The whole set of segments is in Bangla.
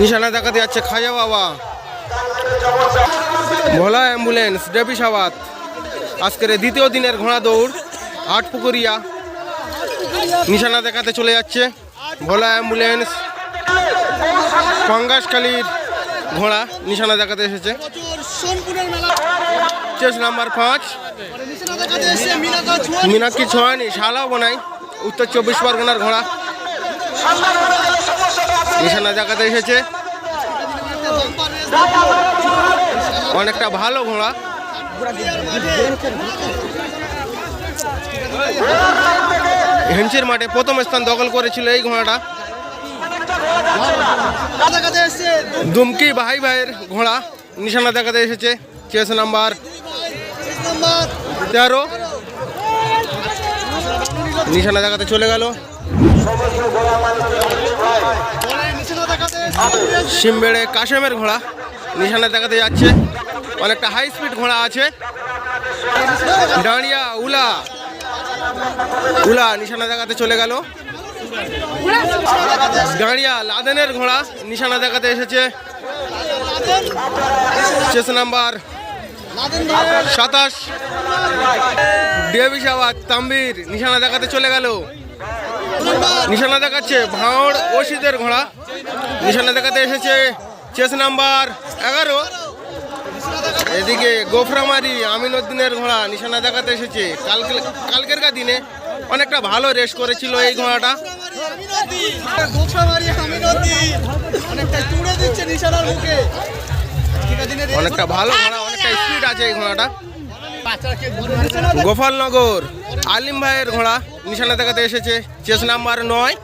নিশানা দেখাতে যাচ্ছে, খাজা বাবা। ভোলা অ্যাম্বুলেন্স, ডেবি সাবাত। আজকের দ্বিতীয় দিনের ঘোড়া দৌড়, আট পুকুরিয়া। নিশানা দেখাতে চলে যাচ্ছে ভোলা অ্যাম্বুলেন্স। পঙ্গাসখালির ঘোড়া নিশানা দেখাতে এসেছে। চেস নাম্বার পাঁচ। মিনাক্ষী ছোঁয়ানি, শালা বনাই, উত্তর চব্বিশ পরগনার ঘোড়া। নিশানা দেখাতে এসেছে। অনেকটা ভালো ঘোড়া। হেমচির মাঠে প্রথম স্থান দখল করেছিল এই ঘোড়াটা। দুমকি ভাই ভাইয়ের ঘোড়া নিশানা দেখাতে এসেছে। চেস নাম্বার তেরো। নিশানা দেখাতে চলে গেল। সিমবেড়ে কাশেমের ঘোড়া নিশানা দেখাতে যাচ্ছে। অনেকটা হাই স্পিড ঘোড়া আছে। ডাঁড়িয়া উলা। উলা নিশানা দেখাতে চলে গেল। ডাঁড়িয়া লাদেনের ঘোড়া নিশানা দেখাতে এসেছে। চেস নাম্বার সাতাশ। ডেভিসাবাদ তাম্বির নিশানা দেখাতে চলে গেল। নিশানা দেখাচ্ছে ভাঁড় ওষিদের ঘোড়া। নিশানা দেখাতে এসেছে চেস নাম্বার এগারো। এদিকে গোফরামারি আমিনুদ্দিনের ঘোড়া নিশানা দেখাতে এসেছে। কালকে কালকের কা দিনে অনেকটা ভালো রেস করেছিল এই ঘোড়াটা। অনেকটা ভালো ঘোড়া অনেকটা স্পিড আছে এই ঘোড়াটা। গোপালনগর আলিম ভাইয়ের ঘোড়া নিশানা দেখাতে এসেছে। চেস নাম্বার নয়।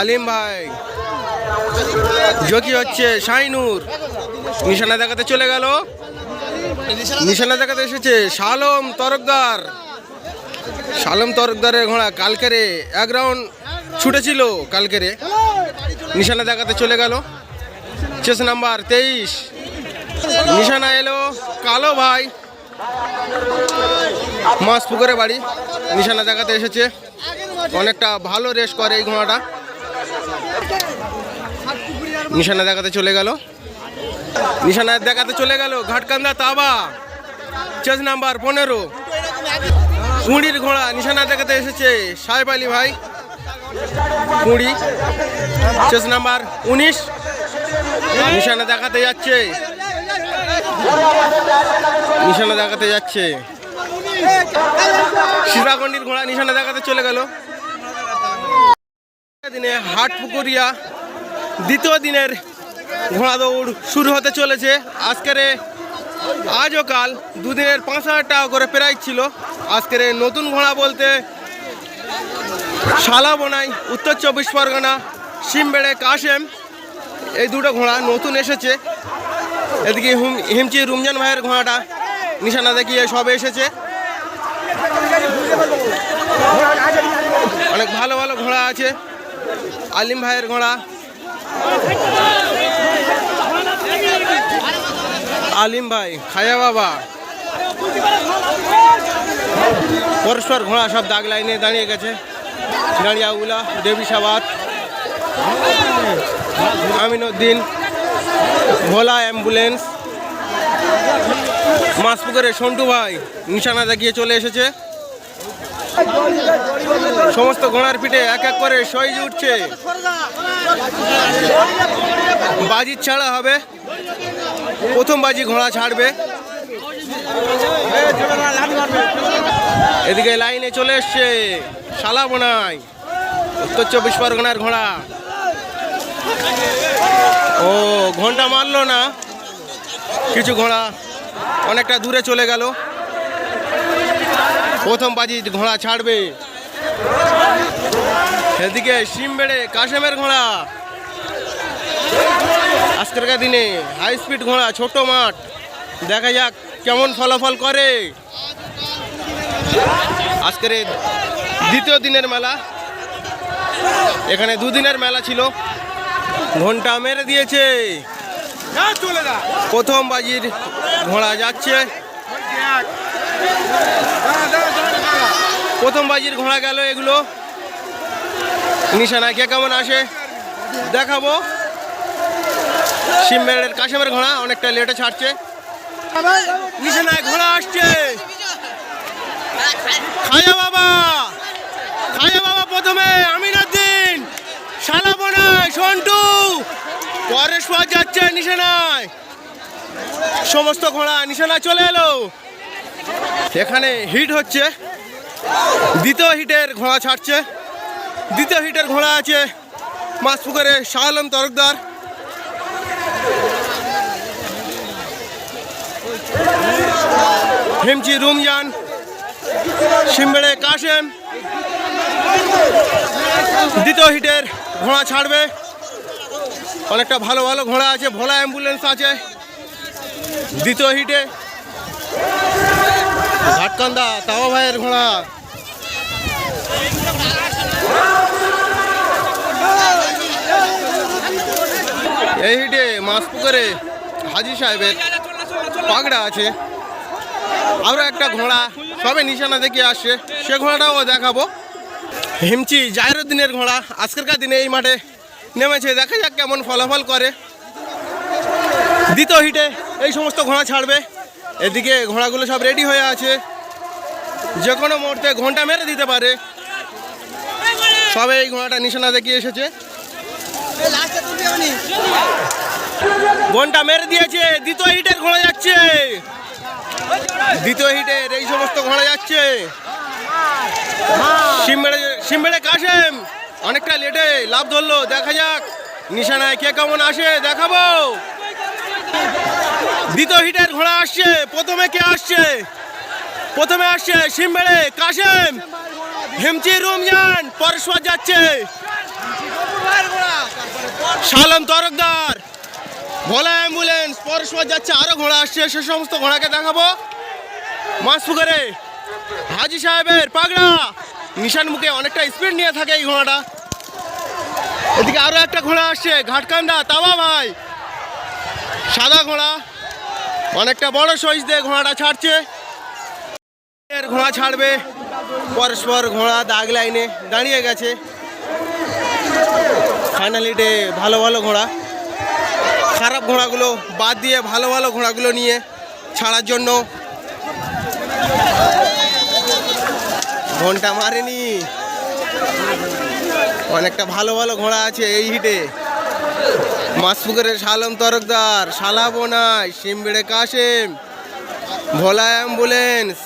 আলিম ভাই। জকি হচ্ছে শাইনুর নিশানা দেখাতে চলে গেল। নিশানা দেখাতে এসেছে শালম তরকদার শালম তরকদারের ঘোড়া কালকেরে এক রাউন্ড ছুটেছিল কালকেরে। নিশানা দেখাতে চলে গেল। চেস নাম্বার তেইশ। নিশানা এলো কালো ভাই। মাছ পুকুরে বাড়ি। নিশানা দেখাতে এসেছে। অনেকটা ভালো রেস করে এই ঘোড়াটা। নিশানা দেখাতে চলে গেল। নিশানা দেখাতে চলে গেল। ঘাটকান্দা তাবা। চেস নাম্বার পনেরো। কুঁড়ির ঘোড়া নিশানা দেখাতে এসেছে। সাহেব আলী ভাই, কুঁড়ি। চেস নাম্বার উনিশ। নিশানা দেখাতে যাচ্ছে। নিশানা দেখাতে যাচ্ছে। সীতাকণ্ডির ঘোড়া নিশানা দেখাতে চলে গেল। দিনে হাট পুকুরিয়া দ্বিতীয় দিনের ঘোড়া দৌড় শুরু হতে চলেছে। আজকের এ আজ ও কাল দুদিনের পাঁচ হাজার টাকা করে প্রাইজ ছিল। আজকের নতুন ঘোড়া বলতে শালা বোনাই, উত্তর চব্বিশ পরগনা সিমবেড়ে কাশেম। এই দুটো ঘোড়া নতুন এসেছে। এদিকে হুম- হিমচি রুমজান ভাইয়ের ঘোড়াটা নিশানা দেখিয়ে সবে এসেছে। অনেক ভালো ভালো ঘোড়া আছে। আলিম ভাইয়ের ঘোড়া। আলিম ভাই, খায়া বাবা। পরস্পর ঘোড়া সব দাগ লাইনে দাঁড়িয়ে গেছে। দাঁড়িয়া উলা, দেবী সাবাত, আমিনুদ্দিন, ভোলা অ্যাম্বুলেন্স। মাসপুকুরে সন্টু ভাই, নিশানা দেখিয়ে চলে এসেছে। সমস্ত ঘোড়ার পিঠে এক এক করে সইজ উঠছে। বাজি ছাড়া হবে। প্রথম বাজি ঘোড়া ছাড়বে। এদিকে লাইনে চলে এসছে শালা বোনাই। উত্তর চব্বিশ পরগনার ঘোড়া। ও, ঘণ্টা মারলো না। কিছু ঘোড়া অনেকটা দূরে চলে গেল। প্রথম বাজি ঘোড়া ছাড়বে। এদিকে সিম বেড়ে কাশেমের ঘোড়া। আজকেরকার দিনে হাই স্পিড ঘোড়া ছোট মাঠ। দেখা যাক কেমন ফলাফল করে। আজকের দ্বিতীয় দিনের মেলা। এখানে দুদিনের মেলা ছিল। ঘণ্টা মেরে দিয়েছে। প্রথম বাজির ঘোড়া যাচ্ছে। প্রথম বাজির ঘোড়া গেল এগুলো। নিশানা, কে কেমন আসে? দেখাবো। সিমবেড়ের কাশেমের ঘোড়া, অনেকটা লেটে ছাড়ছে। নিশানায় ঘোড়া আসছে। খাজা বাবা! খাজা বাবা প্রথমে আমিনুদ্দিন শালাবোনায় সন্টু। পরেশবার যাচ্ছে নিশানায়। সমস্ত ঘোড়া নিশানায় চলে এলো। এখানে হিট হচ্ছে। দ্বিতীয় হিটের ঘোড়া ছাড়ছে। দ্বিতীয় হিটের ঘোড়া আছে মাছপুকুরে শাহ আলম তরকদার হেমচি রুমজান সিমবেড়ে কাশেম। দ্বিতীয় হিটের ঘোড়া ছাড়বে। অনেকটা ভালো ভালো ঘোড়া আছে, ভোলা অ্যাম্বুলেন্স আছে। দ্বিতীয় হিটে ঘাটকান্দা তাওয়া ভাইয়ের ঘোড়া। এই হিটে মাছ পুকুরে হাজি সাহেবের পাগড়া আছে। আরও একটা ঘোড়া, সবে নিশানা দেখে আসছে। সে ঘোড়াটাও দেখাবো। হিমচি জাহিরুদ্দিনের ঘোড়া, আজকেরকার দিনে এই মাঠে নেমেছে। দেখা যাক কেমন ফলাফল করে। দ্বিতীয় হিটে এই সমস্ত ঘোড়া ছাড়বে। এদিকে ঘোড়াগুলো সব রেডি হয়ে আছে। যে কোনো মুহূর্তে ঘণ্টা মেরে দিতে পারে। সবে এই ঘোড়াটা নিশানা দেখিয়ে এসেছে। ঘণ্টা মেরে দিয়েছে, দ্বিতীয় হিটের ঘোড়া যাচ্ছে। দ্বিতীয় হিটের এই সমস্ত ঘোড়া যাচ্ছে। সিমবেড়ে সিমবেড়ে কাশেম। অনেকটা লেটে লাভ ধরলো, দেখা যাক। নিশানায় কে কেমন আসে, দেখাবো। দ্বিতীয় হিটের ঘোড়া আসছে, প্রথমে কে আসছে? প্রথমে আসছে সিমবেড়ে, কাশেম। হেমচি রুমজান পরস্পর যাচ্ছে। শালম তরকদার ভোলা অ্যাম্বুলেন্স পরস্পর যাচ্ছে, আরও ঘোড়া আসছে, সে সমস্ত ঘোড়াকে দেখাবো। মাছ হাজি সাহেবের পাগড়া। নিশান মুখে অনেকটা স্পিড নিয়ে থাকে এই ঘোড়াটা। এদিকে আরও একটা ঘোড়া আসছে, ঘাটকান্দা, তাওয়া ভাই। সাদা ঘোড়া, অনেকটা বড় সাইজ দিয়ে ঘোড়াটা ছাড়ছে। ঘোড়া ছাড়বে, পরস্পর ঘোড়া দাগ লাইনে দাঁড়িয়ে গেছে। ফাইনালিটে ভালো ভালো ঘোড়া। খারাপ ঘোড়াগুলো বাদ দিয়ে ভালো ভালো ঘোড়াগুলো নিয়ে ছাড়ার জন্য ঘণ্টা মারেনি। অনেকটা ভালো ভালো ঘোড়া আছে এই হিটে মাসপুকুরের শালম তরকদার শালাবোনাই সিমবিড়ে কাশেম ভোলা অ্যাম্বুলেন্স,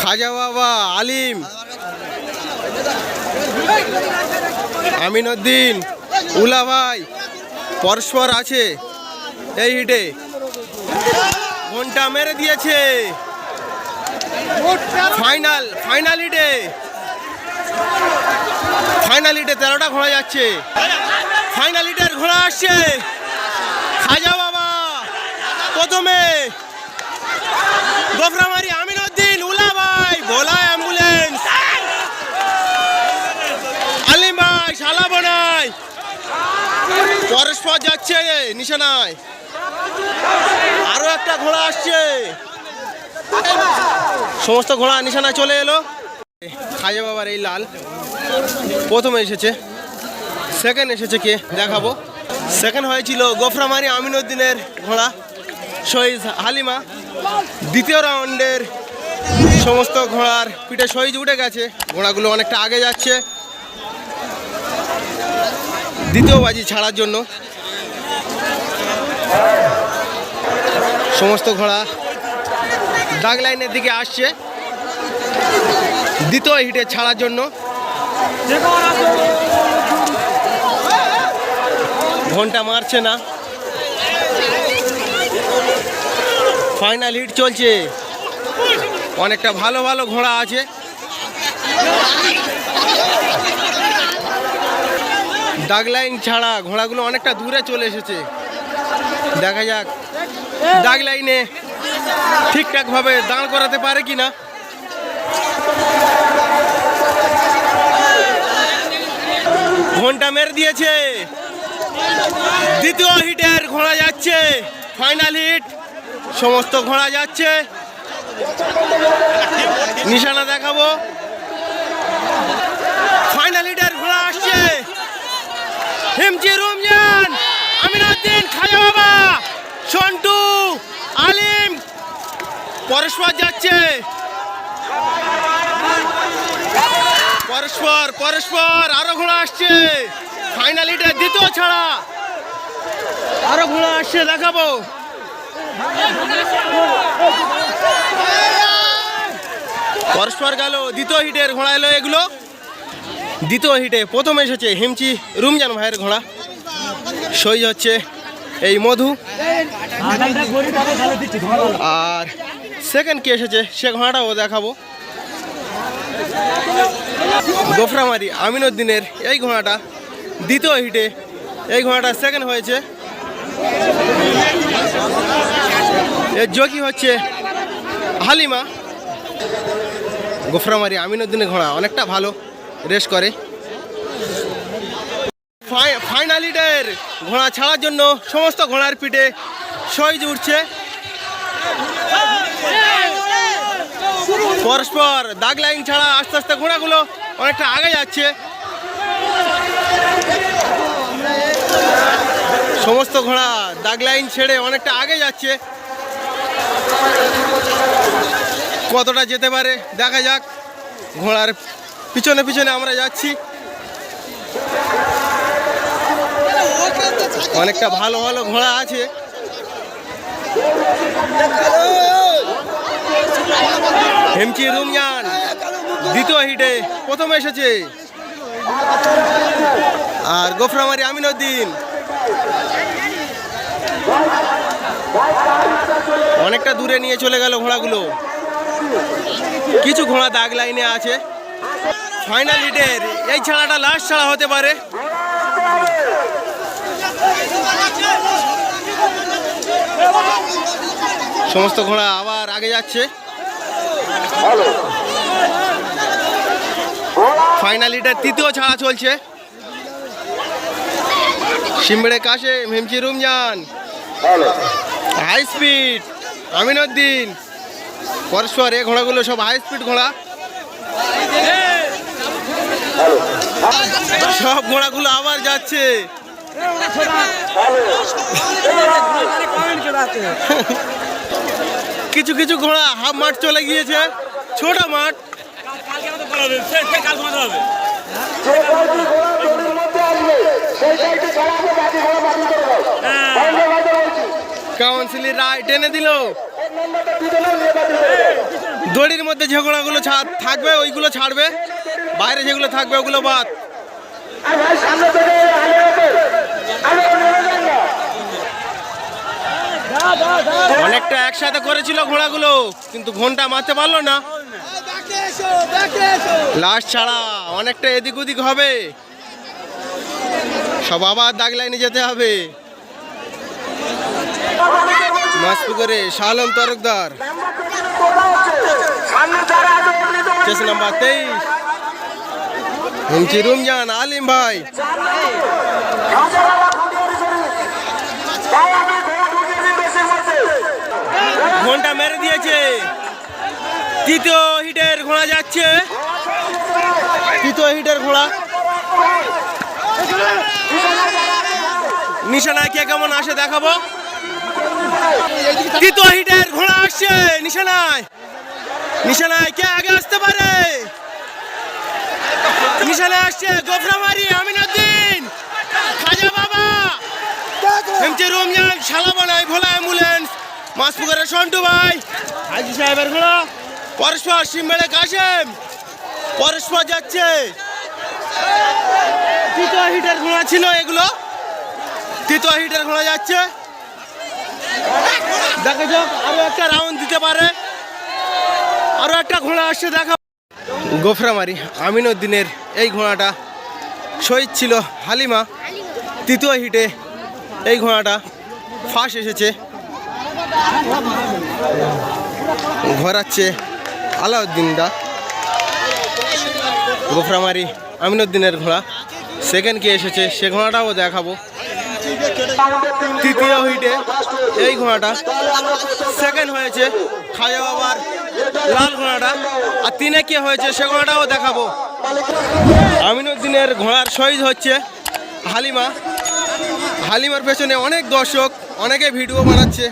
খাজা বাবা, আলিম আমিনুদ্দিন উলা ভাই, পরস্পর আছে এই হিটে। ঘণ্টা মেরে দিয়েছে। ফাইনাল ফাইনাল হিটে। ফাইনাল হিটে তেরোটা ঘোড়া যাচ্ছে। ফাইনাল হিটের ঘোড়া আসছে। খাজা বাবা, প্রথমে গোফরামারি আমিনুদ্দিন উলা ভাই, ভোলা অ্যাম্বুলেন্স। আলিম ভাই, শালা বোনাই। পরস্পর যাচ্ছে নিশানায়। আরও একটা ঘোড়া আসছে। সমস্ত ঘোড়া নিশানায় চলে এলো। খাজা বাবার এই লাল। প্রথমে এসেছে। সেকেন্ড এসেছে কে? দেখাবো। সেকেন্ড হয়েছিল গোফরামারি আমিনুদ্দিনের ঘোড়া, শহীদ হালিমা। দ্বিতীয় রাউন্ডের সমস্ত ঘোড়ার পিঠে শহীদ উঠে গেছে। ঘোড়াগুলো অনেকটা আগে যাচ্ছে। দ্বিতীয় বাজি ছাড়ার জন্য। সমস্ত ঘোড়া দাগ লাইনের দিকে আসছে। দ্বিতীয় হিটে ছাড়ার জন্য। ঘণ্টা মারছে না। ফাইনাল হিট চলছে। অনেকটা ভালো ভালো ঘোড়া আছে। দাগ লাইন ছাড়া ঘোড়াগুলো অনেকটা দূরে চলে এসেছে। দেখা যাক। দাগ লাইনে ঠিকঠাকভাবে দাঁড় করাতে পারে কি না ঘণ্টা মেরে দিয়েছে। দ্বিতীয় হিটের ঘোড়া যাচ্ছে। ফাইনাল হিট সমস্ত ঘোড়া যাচ্ছে। নিশানা দেখাবো। ফাইনাল হিটের ঘোড়া আসছে। হিমচি রুমজান আমিনুদ্দিন খাজা বাবা, সন্টু, আলিম, পরস্পর যাচ্ছে। পরস্পর পরস্পর, আরও ঘোড়া আসছে। ফাইনালিটা দ্বিতীয় ছাড়া। আরও ঘোড়া আসছে, দেখাবো। পরস্পর গেল, দ্বিতীয় হিটের ঘোড়া এলো এগুলো। দ্বিতীয় হিটে প্রথম এসেছে হিমচি রুমজান ভাইয়ের ঘোড়া। সই হচ্ছে এই মধু। আর সেকেন্ড কে এসেছে, সে ঘোড়াটাও দেখাবো। গোফরামারি আমিনুদ্দিনের এই ঘোড়াটা। দ্বিতীয় হিটে এই ঘোড়াটা সেকেন্ড হয়েছে। এর যোগী হচ্ছে হালিমা। গোফরামারি আমিনুদ্দিনের ঘোড়া, অনেকটা ভালো রেস করে। ফাই- ফাইনালিটের ঘোড়া ছাড়ার জন্য সমস্ত ঘোড়ার পিঠে সইজ উঠছে। পরস্পর দাগ লাইন ছাড়া আস্তে আস্তে ঘোড়াগুলো অনেকটা আগে যাচ্ছে। সমস্ত ঘোড়া দাগ লাইন ছেড়ে অনেকটা আগে যাচ্ছে। কতটা যেতে পারে, দেখা যাক। ঘোড়ার পিছনে পিছনে আমরা যাচ্ছি। অনেকটা ভালো ভালো ঘোড়া আছে। হেমচি রুমজান, দ্বিতীয় হিটে, প্রথম এসেছে। আর গোফরামারি আমিনুদ্দিন। অনেকটা দূরে নিয়ে চলে গেল ঘোড়াগুলো। কিছু ঘোড়া দাগ লাইনে আছে। ফাইনাল হিটের এই ছাড়াটা লাস্ট ছাড়া হতে পারে। সমস্ত ঘোড়া আবার আগে যাচ্ছে। ফাইনাল হিটের তৃতীয় ছাড়া চলছে। সিমড়ে কাশে হেমচি রুমজান। High speed Aminuddin. পরস্পর এ ঘোড়াগুলো সব হাই স্পিড ঘোড়া। সব ঘোড়াগুলো আবার যাচ্ছে। কিছু কিছু ঘোড়া হাফ মাঠ চলে গিয়েছে ছোট মাঠ। কাউন্সিলের রায় টেনে দিল। দড়ির মধ্যে ছা- থাকবে, ওইগুলো ছাড়বে। বাইরে যেগুলো থাকবে, ওগুলো বাদ। অনেকটা একসাথে করেছিল ঘোড়াগুলো, কিন্তু ঘণ্টা মারতে পারল না। লাস্ট ছাড়া অনেকটা এদিক ওদিক হবে। সব আবার দাগ লাইনে যেতে হবে। মাসপুকুরে তরকদার নাম্বার তেইশ। রুমজান আলিম ভাই। ঘণ্টা মেরে দিয়েছে। তৃতীয় হিটের ঘোড়া যাচ্ছে। তৃতীয় হিটের ঘোড়া। নিশানায় কে কেমন আসে দেখাবো। তৃতীয় হিটের ঘোড়া আসছে নিশানায়। নিশানায় কে আগে আসতে পারে? নিশানায় আসছে গোফরামারি আমিনুদ্দিন খাজা বাবা। রমজান শালা বানাই ভোলা অ্যাম্বুলেন্স মাসপুকুরের সন্টু ভাই। হাজি সাহেবের ঘোড়া। পরস্পর সিমেড়ে কাশেম পরস্পর যাচ্ছে। তৃতীয় হিটের ঘোড়া ছিল এগুলো। তৃতীয় হিটের ঘোড়া যাচ্ছে। দেখা যাক আরও একটা রাউন্ড দিতে পারে। আরও একটা ঘোড়া আসছে, দেখা। গোফরামারি আমিনুদ্দিনের এই ঘোড়াটা শহীদ ছিল হালিমা। তৃতীয় হিটে এই ঘোড়াটা ফার্স্ট এসেছে। ঘোরাচ্ছে আলাউদ্দিনদা, গোফরামারি, আমিনুদ্দিনের ঘোড়া। সেকেন্ড কে এসেছে, সে ঘোড়াটাও দেখাবো। তৃতীয় হিটে এই ঘোড়াটা। সেকেন্ড হয়েছে খাজা বাবার লাল ঘোড়াটা। আর তিনে কে হয়েছে, সে ঘোড়াটাও দেখাবো। আমিনুদ্দিনের ঘোড়ার শহীদ হচ্ছে হালিমা। হালিমার পেছনে অনেক দর্শক, অনেকে ভিডিও বানাচ্ছে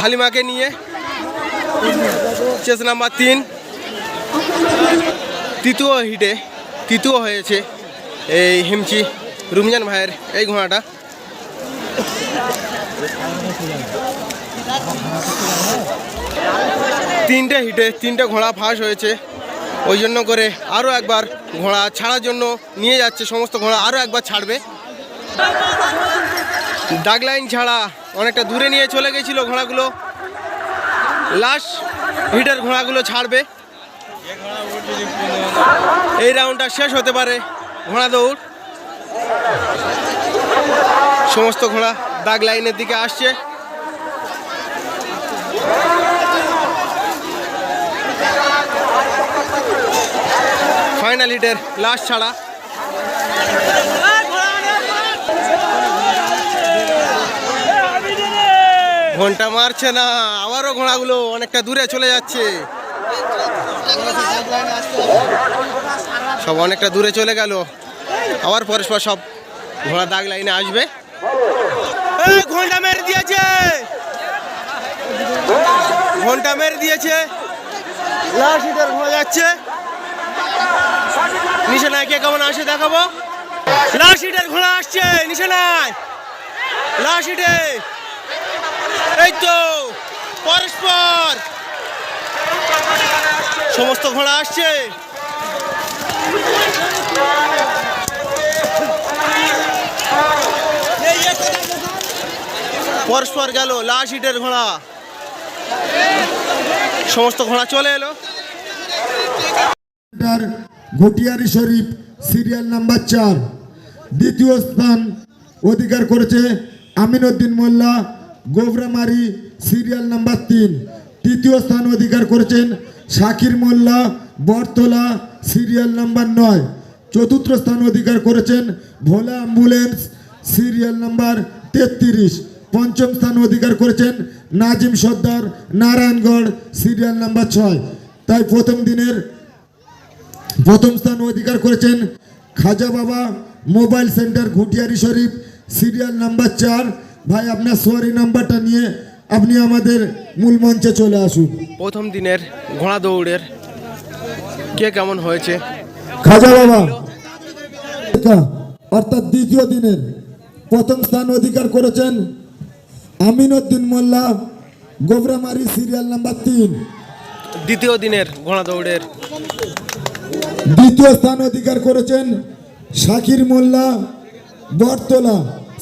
হালিমাকে নিয়ে। চেস নাম্বার তিন তৃতীয় হিটে তৃতীয় হয়েছে এই হিমচি রুমজান ভাইয়ের এই ঘোড়াটা তিনটে হিটে তিনটে ঘোড়া ফাঁস হয়েছে ওই জন্য করে আরও একবার ঘোড়া ছাড়ার জন্য নিয়ে যাচ্ছে সমস্ত ঘোড়া আরও একবার ছাড়বে ডাক লাইন ছাড়া অনেকটা দূরে নিয়ে চলে গেছিল ঘোড়াগুলো লাস্ট হিটের ঘোড়াগুলো ছাড়বে। এই রাউন্ডটা শেষ হতে পারে ঘোড়া দৌড়। সমস্ত ঘোড়া দাগ লাইনের দিকে আসছে। ফাইনাল হিটের লাস্ট ছাড়া। ঘণ্টা মারছে না, আবারও ঘোড়াগুলো অনেকটা দূরে চলে যাচ্ছে। সব অনেকটা দূরে চলে গেল। আবার পরস্পর সব ঘোড়া দাগ লাইনে আসবে। ঘণ্টা মেরে দিয়েছে। ঘণ্টা মেরে দিয়েছে। লাস্ট হিটার ঘোড়া যাচ্ছে। নিশানায় কে কেমন আসে দেখাবো? লাস্ট হিটার ঘোড়া আসছে, নিশানায়। লাস্ট হিটে এই তো, পরস্পর। সমস্ত ঘোড়া আসছে। পরস্পর গেল, লাশ ইটের ঘোড়া। সমস্ত ঘোড়া চলে এলো। ঘটিয়ারি শরীফ সিরিয়াল নাম্বার চার। দ্বিতীয় স্থান অধিকার করেছে আমিনউদ্দিন মোল্লা। গোবরামারি সিরিয়াল নাম্বার তিন। তৃতীয় স্থান অধিকার করেছেন শাকির মোল্লা বরতলা সিরিয়াল নাম্বার নয়। চতুর্থ স্থান অধিকার করেছেন ভোলা অ্যাম্বুলেন্স, সিরিয়াল নাম্বার তেত্রিশ। পঞ্চম স্থান অধিকার করেছেন নাজিম সর্দার, নারায়ণগড়, সিরিয়াল নাম্বার ছয়। তাই প্রথম দিনের প্রথম স্থান অধিকার করেছেন Khaja Baba, mobile centre, Ghutiari Sharif, serial number চার। ভাই আপনার সোয়ারি নাম্বারটা নিয়ে আপনি আমাদের মূল মঞ্চে চলে আসুন। প্রথম দিনের ঘোড়া দৌড়ের কে কেমন হয়েছে? খাজা বাবা অর্থাৎ দ্বিতীয় দিনের প্রথম স্থান অধিকার করেছেন আমিনউদ্দিন মোল্লা গোবরামারি সিরিয়াল নাম্বার তিন। দ্বিতীয় দিনের ঘোড়া দৌড়ের দ্বিতীয় স্থান অধিকার করেছেন শাকির মোল্লা বরতলা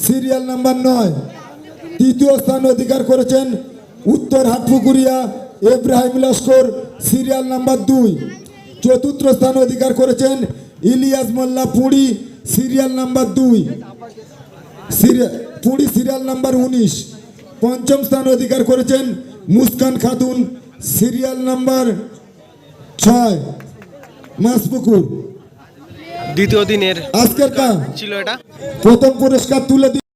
সিরিয়াল নাম্বার নয়। তৃতীয় স্থান অধিকার করেছেন উত্তর হাটপুকুরিয়া এব্রাহিম লস্কর, সিরিয়াল নাম্বার দুই। চতুর্থ স্থান অধিকার করেছেন ইলিয়াস মোল্লা পুরী, সিরিয়াল নাম্বার দুই। পুরী সিরিয়াল নাম্বার উনিশ। পঞ্চম স্থান অধিকার করেছেন মুস্কান খাতুন, সিরিয়াল নাম্বার ছয়। মাসপুকুর দ্বিতীয় দিনের আজকের কাজ ছিল এটা। প্রথম পুরস্কার তুলে